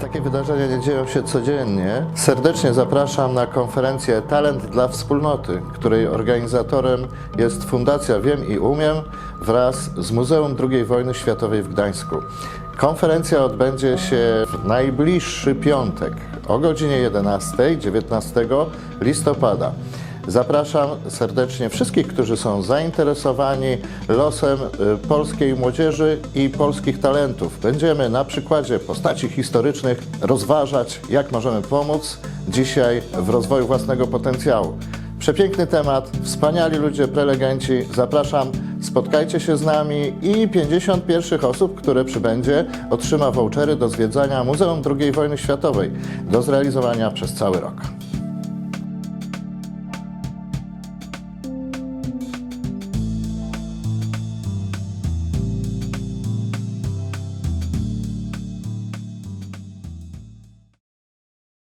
Takie wydarzenia nie dzieją się codziennie. Serdecznie zapraszam na konferencję Talent dla Wspólnoty, której organizatorem jest Fundacja Wiem i Umiem wraz z Muzeum II Wojny Światowej w Gdańsku. Konferencja odbędzie się w najbliższy piątek o godzinie 11, 19 listopada. Zapraszam serdecznie wszystkich, którzy są zainteresowani losem y, polskiej młodzieży i polskich talentów. Będziemy na przykładzie postaci historycznych rozważać, jak możemy pomóc dzisiaj w rozwoju własnego potencjału. Przepiękny temat, wspaniali ludzie, prelegenci. Zapraszam, spotkajcie się z nami i 50 pierwszych osób, które przybędzie, otrzyma vouchery do zwiedzania Muzeum II Wojny Światowej do zrealizowania przez cały rok.